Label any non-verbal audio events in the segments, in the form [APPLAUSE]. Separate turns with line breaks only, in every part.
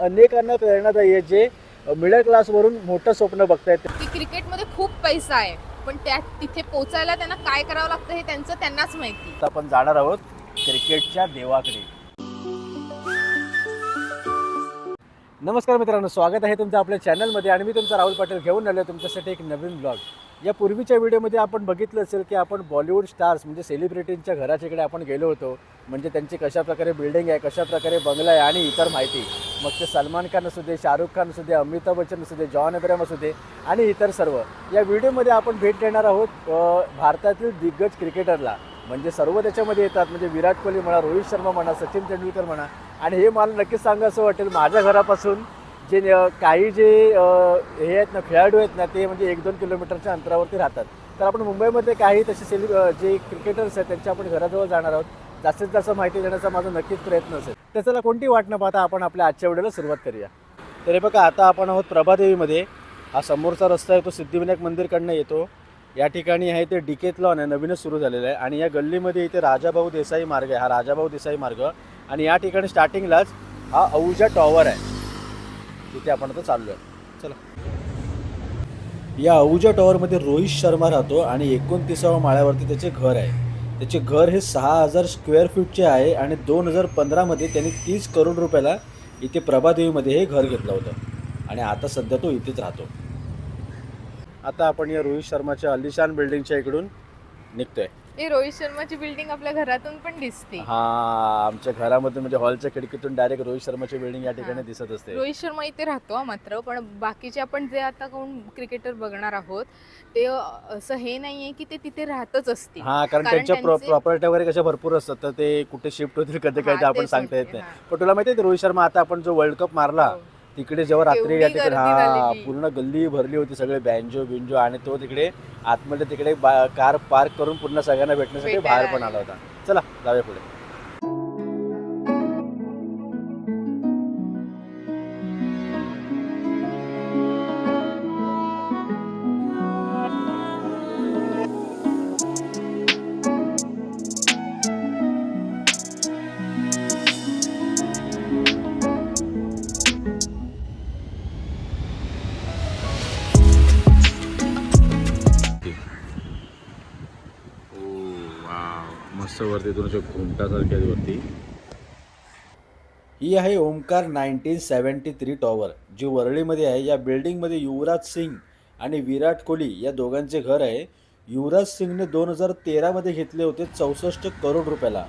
अनेकांना प्रेरणादायी आहे जे मिडल क्लासवरून मोठं स्वप्न बघतायत.
की क्रिकेटमध्ये खूप पैसा आहे पण त्या तिथे पोचायला त्यांना काय करावं लागतं हे त्यांचं त्यांनाच माहिती.
आता आपण जाणार आहोत क्रिकेटच्या देवाकडे. नमस्कार मित्रांनो स्वागत आहे तुमचं आपल्या चॅनलमध्ये आणि मी तुमचा राहुल पाटील घेऊन आलो तुमच्यासाठी एक नवीन ब्लॉग या पूर्वीच्या व्हिडिओमध्ये आपण बघितलं असेल की आपण बॉलिवूड स्टार्स म्हणजे सेलिब्रिटींच्या घराच्या इकडे आपण गेलो होतो. म्हणजे त्यांची कशा प्रकारे बिल्डिंग आहे कशाप्रकारे बंगला आहे आणि इतर माहिती. मग ते सलमान खान असू दे शाहरुख खान असू दे अमिताभ बच्चन असू दे जॉन अब्राम असू दे आणि इतर सर्व. या व्हिडिओमध्ये आपण भेट देणार आहोत भारतातील दिग्गज क्रिकेटरला म्हणजे सर्व त्याच्यामध्ये येतात. म्हणजे विराट कोहली म्हणा रोहित शर्मा म्हणा सचिन तेंडुलकर म्हणा. आणि हे मला नक्कीच सांगा असं वाटेल माझ्या घरापासून जे काही जे हे आहेत ना खेळाडू आहेत ना ते म्हणजे एक दोन किलोमीटरच्या अंतरावरती राहतात. तर आपण मुंबईमध्ये काही तसे सेलि जे क्रिकेटर्स आहेत त्यांच्या आपण घराजवळ जाणार आहोत. जास्तीत जास्त माहिती देण्याचा माझा नक्कीच प्रयत्न असेल. तर चला कोणती वाट न पाहता आपण आपल्या आजच्या व्हिडिओला सुरुवात करूया. तर हे बघा आता आपण आहोत प्रभादेवीमध्ये. हा समोरचा रस्ता आहे तो सिद्धिविनायक मंदिरकडनं येतो. या ठिकाणी आहे ते डिकेतलॉन आहे नवीनच सुरू झालेलं आहे. आणि या गल्लीमध्ये इथे राजाभाऊ देसाई मार्ग आहे हा राजाभाऊ देसाई मार्ग. आणि या ठिकाणी स्टार्टिंगलाच हा अहुजा टॉवर आहे. तिथे आपण आता चाललो आहे चला. या अहुजा टॉवरमध्ये रोहित शर्मा राहतो आणि एकोणतीसाव्या माळ्यावरती त्याचे घर आहे. त्याचे घर हे सहा हजार स्क्वेअर फीटचे आहे आणि दोन हजार पंधरामध्ये त्यांनी तीस करोड रुपयाला इथे प्रभादेवीमध्ये हे घर घेतलं होतं. आणि आता सध्या तो इथेच राहतो. आता आपण या रोहित शर्माच्या अलिशान बिल्डिंगच्या इकडून निघतोय
हे रोहित शर्माची बिल्डिंग आपल्या घरातून पण दिसते
हा आमच्या घरामध्ये म्हणजे हॉलच्या खिडकीतून डायरेक्ट रोहित शर्माची बिल्डिंग या ठिकाणी. दिसत असते
रोहित शर्मा इथे राहतो हा मात्र पण बाकीचे आपण जे आता कोण क्रिकेटर बघणार आहोत ते असं हे नाहीये की ते तिथे राहतच असतील
हा कारण त्यांच्या
त्यांचे-
प्रॉपर्टी वगैरे कशा भरपूर असतात तर ते कुठे शिफ्ट होतील कधी काय ते आपण
तेच
सांगता येत नाही
हा.
पण तुला माहिती आहे रोहित शर्मा आता आपण जो वर्ल्ड कप मारला
हो.
तिकडे जेव्हा रात्री या तिकडे हा. पूर्ण गल्ली भरली होती सगळे बँजो बिंजो आणि तो तिकडे आतमध्ये तिकडे कार पार्क करून पूर्ण सगळ्यांना भेटण्यासाठी बाहेर पण आला होता. चला जाऊया पुढे. मस्त वरती तुमच्या घुमटासारख्या वरती. ही आहे Omkar nineteen seventy three tower जी वरळीमध्ये आहे. या बिल्डिंगमध्ये युवराज सिंग आणि विराट कोहली या दोघांचे घर आहे. युवराज सिंगने दोन हजार तेरामध्ये घेतले होते चौसष्ट करोड रुपयाला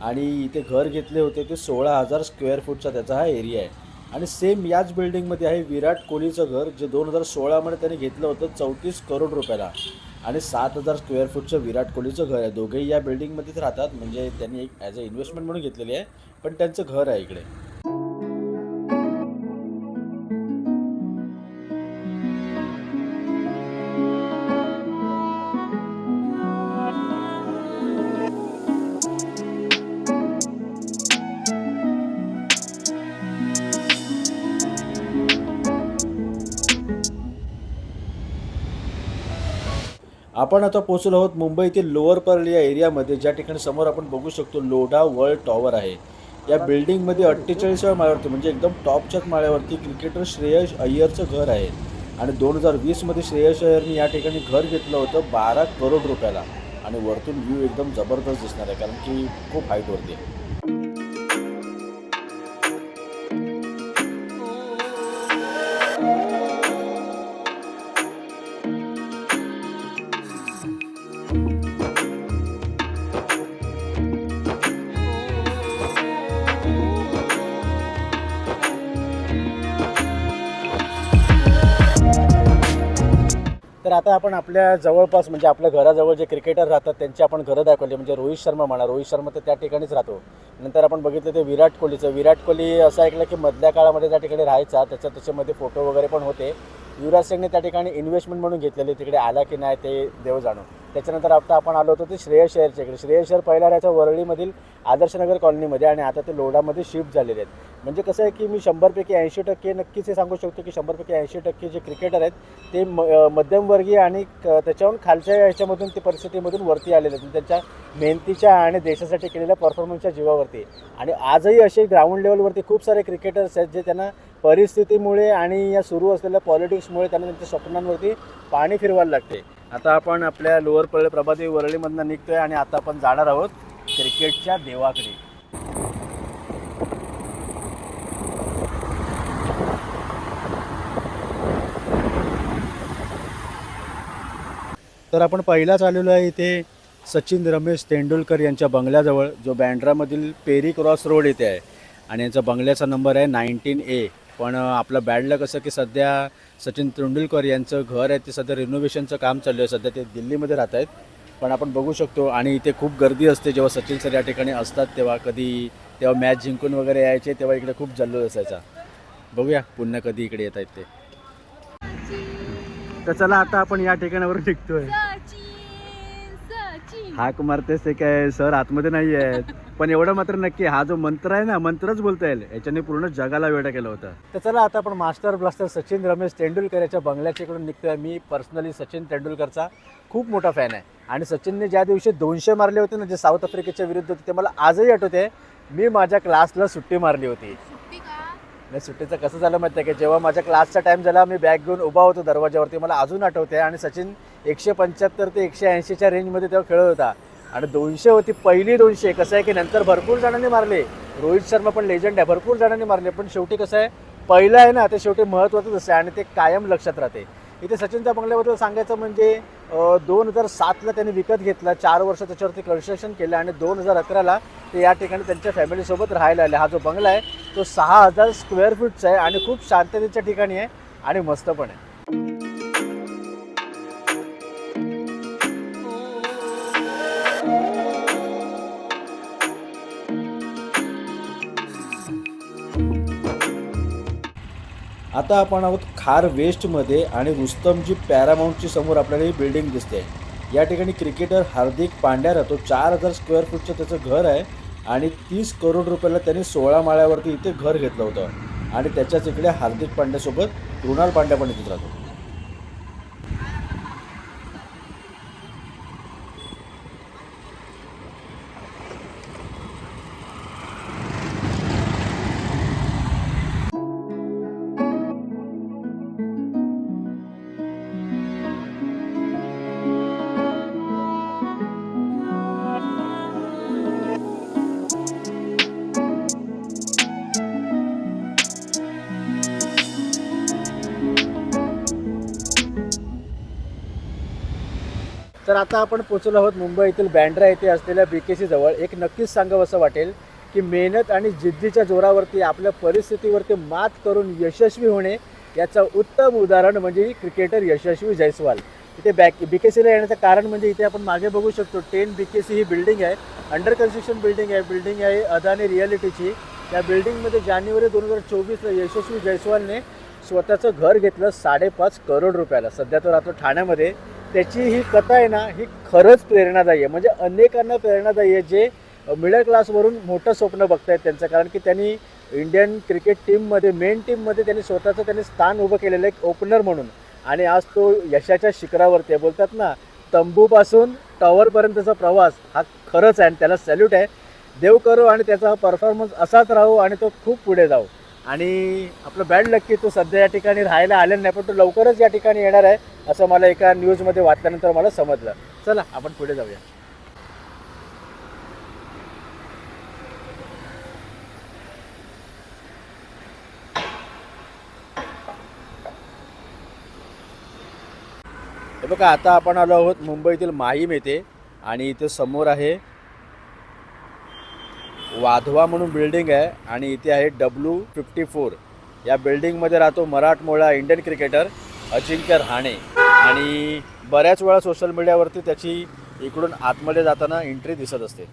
आणि इथे घर घेतले होते ते सोळा हजार स्क्वेअर फूटचा त्याचा हा एरिया आहे. आणि सेम याच बिल्डिंगमध्ये आहे विराट कोहलीचं घर जे दोन हजार सोळामध्ये त्याने घेतलं होतं चौतीस करोड रुपयाला. आणि सात हजार स्क्वेअर फूटचं विराट कोहलीचं घर आहे. दोघेही या बिल्डिंगमध्येच राहतात. म्हणजे त्यांनी एक ॲज अ इन्व्हेस्टमेंट म्हणून घेतलेली आहे. पण त्यांचं घर आहे इकडे. आपण आता पोहोचलो आहोत मुंबईतील लोअर परली या एरियामध्ये. ज्या ठिकाणी समोर आपण बघू शकतो लोढा वर्ल्ड टॉवर आहे. या बिल्डिंगमध्ये अठ्ठेचाळीसव्या माळ्यावरती म्हणजे एकदम टॉपच्याच माळ्यावरती क्रिकेटर श्रेयस अय्यरचं घर आहे. आणि दोन हजार वीसमध्ये श्रेयस अय्यरने या ठिकाणी घर घेतलं होतं बारा करोड रुपयाला. आणि वरतून व्ह्यू एकदम जबरदस्त दिसणार आहे कारण की खूप हाईटवरती आहे. तर आता आपण आपल्या जवळपास म्हणजे आपल्या घराजवळ जे क्रिकेटर राहतात त्यांची आपण घरं दाखवली. म्हणजे रोहित शर्मा म्हणा रोहित शर्मा तर त्या ठिकाणीच राहतो. नंतर आपण बघितलं ते विराट कोहलीचं. विराट कोहली असं ऐकलं की मधल्या काळामध्ये त्या ठिकाणी राहायचा. त्याच्या त्याच्यामध्ये फोटो वगैरे पण होते. युवराज सिंगने त्या ठिकाणी इन्व्हेस्टमेंट म्हणून घेतलेली. तिकडे आला की नाही ते देव जाणो. त्याच्यानंतर आता आपण आलो होतो ते श्रेयस शहरच्या इकडे. श्रेयस शहर पहिला राहायचं वरळीमधील आदर्शनगर कॉलनीमध्ये आणि आता ते लोडामध्ये शिफ्ट झालेले आहेत. म्हणजे कसं आहे की मी शंभरपैकी ऐंशी टक्के नक्कीच हे सांगू शकतो की शंभरपैकी ऐंशी टक्के जे क्रिकेटर आहेत ते म मध्यमवर्गीय आणि क- त्याच्याहून खालच्या ह्याच्यामधून ते परिस्थितीमधून वरती आलेले आहेत. त्यांच्या मेहनतीच्या आणि देशासाठी केलेल्या परफॉर्मन्सच्या जीवावरती. आणि आजही असे ग्राउंड लेवलवरती खूप सारे क्रिकेटर्स आहेत जे त्यांना परिस्थितीमुळे आणि या सुरू असलेल्या पॉलिटिक्समुळे त्यांना त्यांच्या स्वप्नांवरती पाणी फिरवायला लागते. आता आपण आपल्या लोअर पळ प्रभादेवी वरळीमधनं निघतोय आणि आता आपण जाणार आहोत क्रिकेटच्या देवाकडे. तर आपण पहिलाच आलेलो आहे इथे सचिन रमेश तेंडुलकर यांच्या बंगल्याजवळ जो बँड्रामधील पेरी क्रॉस रोड इथे आहे. आणि यांचा बंगल्याचा नंबर आहे नाईन्टीन ए. पण आपलं बॅडला कसं की सध्या सचिन तेंडुलकर यांचं घर आहे ते सध्या रिनोव्हेशनचं काम चालू आहे सध्या ते दिल्लीमध्ये राहत आहेत. पण आपण बघू शकतो आणि इथे खूप गर्दी असते. जेव्हा सचिन सर या ठिकाणी असतात तेव्हा कधी तेव्हा मॅच जिंकून वगैरे यायचे तेव्हा इकडे खूप जल्लोष असायचा. बघूया पुन्हा कधी इकडे येत आहेत ते. तर चला आता आपण या ठिकाणावर निघतोय.
सचिन सचिन.
हाक मारतेस ते काय सर आतमध्ये नाही आहेत पण एवढं मात्र नक्की हा जो मंत्र आहे ना मंत्रच बोलता येईल. याच्याने पूर्ण जगाला वेळ केला होता. तर चला आता आपण मास्टर ब्लास्टर सचिन रमेश तेंडुलकर याच्या बंगल्याच्या इकडून निघतोय. मी पर्सनली सचिन तेंडुलकरचा खूप मोठा फॅन आहे. आणि सचिनने ज्या दिवशी दोनशे मारले होते ना जे साऊथ आफ्रिकेच्या विरुद्ध होते ते मला आजही आठवते. मी माझ्या क्लासला सुट्टी मारली होती. नाही सुट्टीचं कसं झालं माहिती आहे की? जेव्हा माझ्या क्लासचा टाईम झाला मी बॅग घेऊन उभा होतो दरवाजावरती मला अजून आठवते आणि सचिन एकशे पंच्याहत्तर ते एकशे ऐंशीच्या रेंजमध्ये तेव्हा खेळत होता. आणि दोनशे होती पहिली दोनशे. कसं आहे की नंतर भरपूर जणांनी मारले. रोहित शर्मा पण लेजंड आहे भरपूर जणांनी मारले. पण शेवटी कसं आहे पहिलं आहे ना ते शेवटी महत्त्वाचंच असते आणि ते कायम लक्षात राहते. इथे सचिनच्या बंगल्याबद्दल सांगायचं म्हणजे दोन हजार सातला त्यांनी विकत घेतला. चार वर्ष त्याच्यावरती कन्स्ट्रक्शन केलं आणि दोन हजार अकराला ते या ठिकाणी त्यांच्या फॅमिलीसोबत राहायला आले. हा जो बंगला आहे तो सहा हजार स्क्वेअर फूटचा आहे आणि खूप शांततेच्या ठिकाणी आहे आणि मस्त पण आहे. आता आपण आहोत खार वेस्टमध्ये आणि रुस्तमजी पॅरामाऊंटची समोर आपल्याला ही बिल्डिंग दिसते. या ठिकाणी क्रिकेटर हार्दिक पांड्या राहतो. चार हजार स्क्वेअर फूटचं त्याचं घर आहे. आणि तीस करोड रुपयाला त्यांनी सोळा माळ्यावरती इथे घर घेतलं होतं. आणि त्याच्याच इकडे हार्दिक पांड्यासोबत कृणाल पांड्या पण इथेच राहतो तर आता आपण पोचलो आहोत मुंबईतील बँड्रा येथे असलेल्या बी के सीजवळ एक नक्कीच सांगावं असं वाटेल की मेहनत आणि जिद्दीच्या जोरावरती आपल्या परिस्थितीवरती मात करून यशस्वी होणे याचं उत्तम उदाहरण म्हणजे क्रिकेटर यशस्वी जयस्वाल. इथे बॅक बी के सीला येण्याचं कारण म्हणजे इथे आपण मागे बघू शकतो टेन बी के सी ही बिल्डिंग आहे. अंडर कन्स्ट्रक्शन बिल्डिंग आहे. बिल्डिंग आहे अदानी रियालिटीची त्या बिल्डिंगमध्ये जानेवारी दोन हजार चोवीसला यशस्वी जयस्वालने स्वतःचं घर घेतलं साडेपाच करोड रुपयाला. सध्या तो राहतो ठाण्यामध्ये. त्याची ही कथा आहे ना ही खरंच प्रेरणादायी आहे. म्हणजे अनेकांना प्रेरणादायी आहे जे मिडल क्लासवरून मोठं स्वप्न बघतायत त्यांचं. कारण की त्यांनी इंडियन क्रिकेट टीममध्ये मेन टीममध्ये त्यांनी स्वतःचं त्यांनी स्थान उभं केलेलं आहे एक ओपनर म्हणून. आणि आज तो यशाच्या शिखरावरती आहे. बोलतात ना तंबूपासून टॉवरपर्यंतचा प्रवास हा खरंच आहे आणि त्याला सॅल्यूट आहे. देव करो आणि त्याचा हा परफॉर्मन्स असाच राहू आणि तो खूप पुढे जाऊ आणि आपलं बॅड लक्की तो सध्या या ठिकाणी राहायला आलेला नाही पण तो लवकरच या ठिकाणी येणार आहे असं मला एका न्यूजमध्ये वाचल्यानंतर मला समजलं. चला आपण पुढे जाऊया. हे बघा आता आपण आलो आहोत मुंबईतील माहीम येथे आणि इथे समोर आहे वाधवा म्हणून बिल्डिंग आहे आणि इथे आहे डब्ल्यू फिफ्टी फोर या बिल्डिंगमध्ये राहतो मराठमोळा इंडियन क्रिकेटर अजिंक्य रहाणे. आणि बऱ्याच वेळा सोशल मीडियावरती त्याची इकडून आतमध्ये जाताना एंट्री दिसत असते.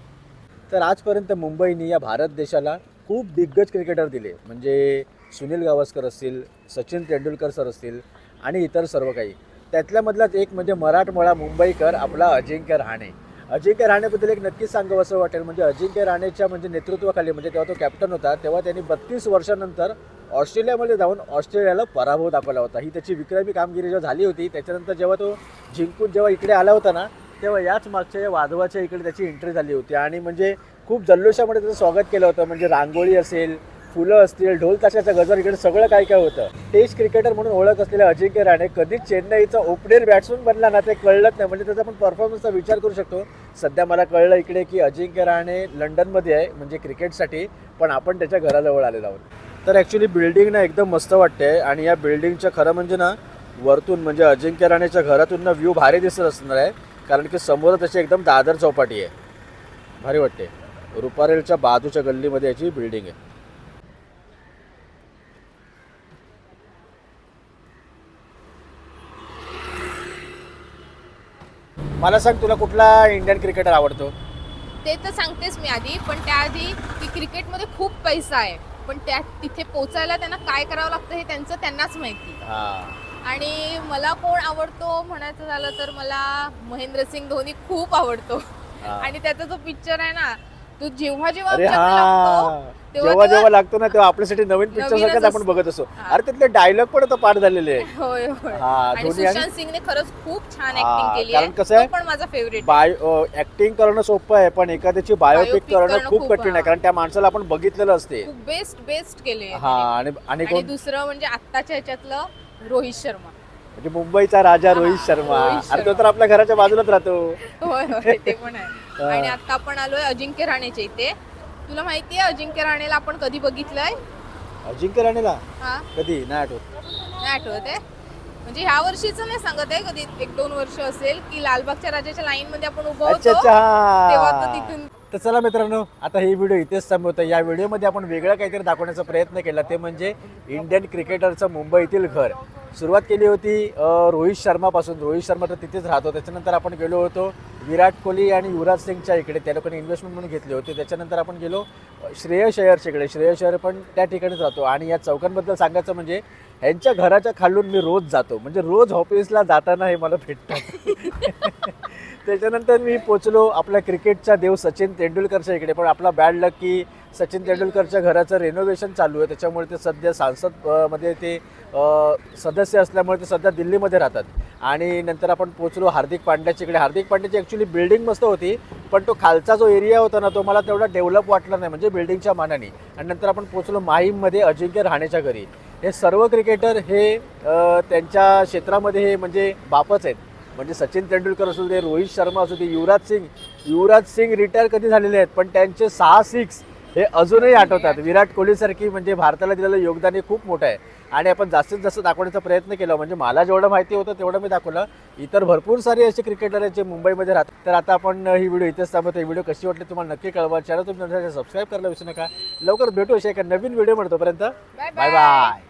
तर आजपर्यंत मुंबईने या भारत देशाला खूप दिग्गज क्रिकेटर दिले. म्हणजे सुनील गावस्कर असतील सचिन तेंडुलकर सर असतील आणि इतर सर्व काही. त्यातल्यामधलाच एक म्हणजे मराठमोळा मुंबईकर आपला अजिंक्य रहाणे. अजिंक्य राणेबद्दल एक नक्कीच सांगावं असं वाटेल. म्हणजे अजिंक्य राणेच्या म्हणजे नेतृत्वाखाली म्हणजे तेव्हा तो कॅप्टन होता तेव्हा त्यांनी बत्तीस वर्षानंतर ऑस्ट्रेलियामध्ये जाऊन ऑस्ट्रेलियाला पराभव दाखवला होता. ही त्याची विक्रमी कामगिरी जेव्हा झाली होती त्याच्यानंतर जेव्हा तो जिंकून जेव्हा इकडे आला होता ना तेव्हा याच मागच्या या वादवाच्या इकडे त्याची एंट्री झाली होती. आणि म्हणजे खूप जल्लोषामध्ये त्याचं स्वागत केलं होतं. म्हणजे रांगोळी असेल फुलं असतील ढोल ताशाचा गजर इकडे सगळं काय काय होतं. टेस्ट क्रिकेटर म्हणून ओळख असलेल्या अजिंक्य राणे कधीच चेन्नईचा ओपनर बॅट्समन बनला ना ते कळलंच नाही. म्हणजे त्याचा आपण परफॉर्मन्सचा विचार करू शकतो. सध्या मला कळलं इकडे की अजिंक्य राणे लंडनमध्ये आहे म्हणजे क्रिकेटसाठी पण आपण त्याच्या घराजवळ आलेलो आहोत. तर ॲक्च्युली बिल्डिंग ना एकदम मस्त वाटते आणि या बिल्डिंगच्या खरं म्हणजे ना वरतून म्हणजे अजिंक्य राणेच्या घरातून ना व्ह्यू भारी दिसत असणार आहे. कारण की समोर त्याची एकदम दादर चौपाटी आहे. भारी वाटते रुपारेलच्या बाजूच्या गल्लीमध्ये याची बिल्डिंग आहे. मला सांग तुला कुठला इंडियन क्रिकेटर आवडतो?
ते तर सांगतेच मी आधी पण त्याआधी की क्रिकेटमध्ये खूप पैसा आहे. पण त्या तिथे पोचायला त्यांना काय करावं लागतं हे त्यांचं त्यांनाच माहिती.
हा.
आणि मला कोण आवडतो म्हणायचं झालं तर मला महेंद्रसिंग धोनी खूप आवडतो.
हा.
आणि त्याचा जो पिक्चर आहे ना तो जेव्हा जेव्हा
अरे
आमच्याकडे लागतो,
हा.
तेव्हा-
जेव्हा जेव्हा लागतो ना तेव्हा आपल्यासाठी नवीन पिक्चर सारखंच आपण. बघत असतो. अरे त्यातले डायलॉग पण आता पाठ झालेले आहे
होय होय.
हा
आणि
धोनी आणि
सुशांत सिंगने खरंच खूप छान
हा,
केली
कारण कसं आहे,
तो पण माझा फेवरेट
बाय ऍक्टिंग करणं सोपं आहे पण एखाद्याची बायोपिक
Biopic
करणं
करणं
खूप
खूप,
कठीण आहे
हा.
कारण त्या माणसाला आपण बघितलेलं असते.
खूप बेस्ट बेस्ट केले
हा आणि आणि
आणि
कोण
दुसरं म्हणजे आत्ताच्या ह्याच्यातलं रोहित शर्मा.
म्हणजे मुंबईचा राजा रोहित शर्मा.
रोहित
अरे तो
शर्मा.
तर आपल्या घराच्या बाजूलाच राहतो.
होय होय ते पण आहे. [LAUGHS] आणि आता आपण आलोय अजिंक्य राणेच्या इथे. तुला माहितीये अजिंक्य राणेला आपण कधी बघितलंय?
अजिंक्य राणेला?
हा.
कधी? नाही आठवत.
नाही आठवत आहे? म्हणजे ह्या वर्षीच नाही सांगत आहे कधी एक दोन वर्ष असेल की लालबागच्या राजाच्या लाईन मध्ये आपण उभं
अच्छा
होतो.
अच्छा
तेव्हा तो
हा.
तिथून
तर चला मित्रांनो आता ही व्हिडिओ इथेच थांबवतो. या व्हिडिओमध्ये आपण वेगळं काहीतरी दाखवण्याचा प्रयत्न केला. ते म्हणजे इंडियन क्रिकेटरचं मुंबईतील घर. सुरुवात केली होती अं, रोहित शर्मापासून. रोहित शर्मा तर तिथेच राहतो. त्याच्यानंतर आपण गेलो होतो विराट कोहली आणि युवराज सिंगच्या इकडे त्या लोकांनी इन्व्हेस्टमेंट म्हणून घेतली होती. त्याच्यानंतर आपण गेलो अं, श्रेयस इकडे. श्रेयस अय्यर पण त्या ठिकाणीच राहतो. आणि या चौकांबद्दल सांगायचं म्हणजे ह्यांच्या घराच्या खालून मी रोज जातो. म्हणजे रोज ऑफिसला जाताना हे मला भेटतं [LAUGHS] त्याच्यानंतर मी पोचलो आपल्या क्रिकेटचा देव सचिन तेंडुलकरच्या इकडे. पण आपला बॅड लक की सचिन तेंडुलकरच्या घराचं रेनोव्हेशन चालू आहे. त्याच्यामुळे ते सध्या सांसदमध्ये ते सदस्य असल्यामुळे ते सध्या दिल्लीमध्ये राहतात. आणि नंतर आपण पोचलो हार्दिक पांड्याच्या इकडे. हार्दिक पांड्याची ॲक्च्युली बिल्डिंग मस्त होती पण तो खालचा जो एरिया होता ना तो मला तेवढा डेव्हलप वाटला नाही म्हणजे बिल्डिंगच्या मानाने. आणि नंतर आपण पोचलो माहीममध्ये अजिंक्य राहण्याच्या घरी. हे सर्व क्रिकेटर हे त्यांच्या क्षेत्रामध्ये हे म्हणजे बापच आहेत. म्हणजे सचिन तेंडुलकर असू दे रोहित शर्मा असू दे युवराज सिंग. युवराज सिंग रिटायर कधी झालेले आहेत? पण त्यांचे सहा सिक्स हे अजूनही आठवतात. विराट कोहलीसारखी म्हणजे भारताला दिलेलं योगदान हे खूप मोठं आहे. आणि आपण जास्तीत जास्त दाखवण्याचा प्रयत्न केला. म्हणजे मला जेवढं माहिती होतं तेवढं मी दाखवलं. इतर भरपूर सारे असे क्रिकेटर आहेत जे मुंबईमध्ये राहतात. तर आता आपण ही व्हिडिओ इथेच थांबवतो. ही व्हिडिओ कशी वाटली तुम्हाला नक्की कळवा. चॅनल तुम्ही सबस्क्राईब करायला विसरू नका. लवकर भेटू अशा एका नवीन व्हिडिओ म्हणतो तोपर्यंत
बाय
बाय बाय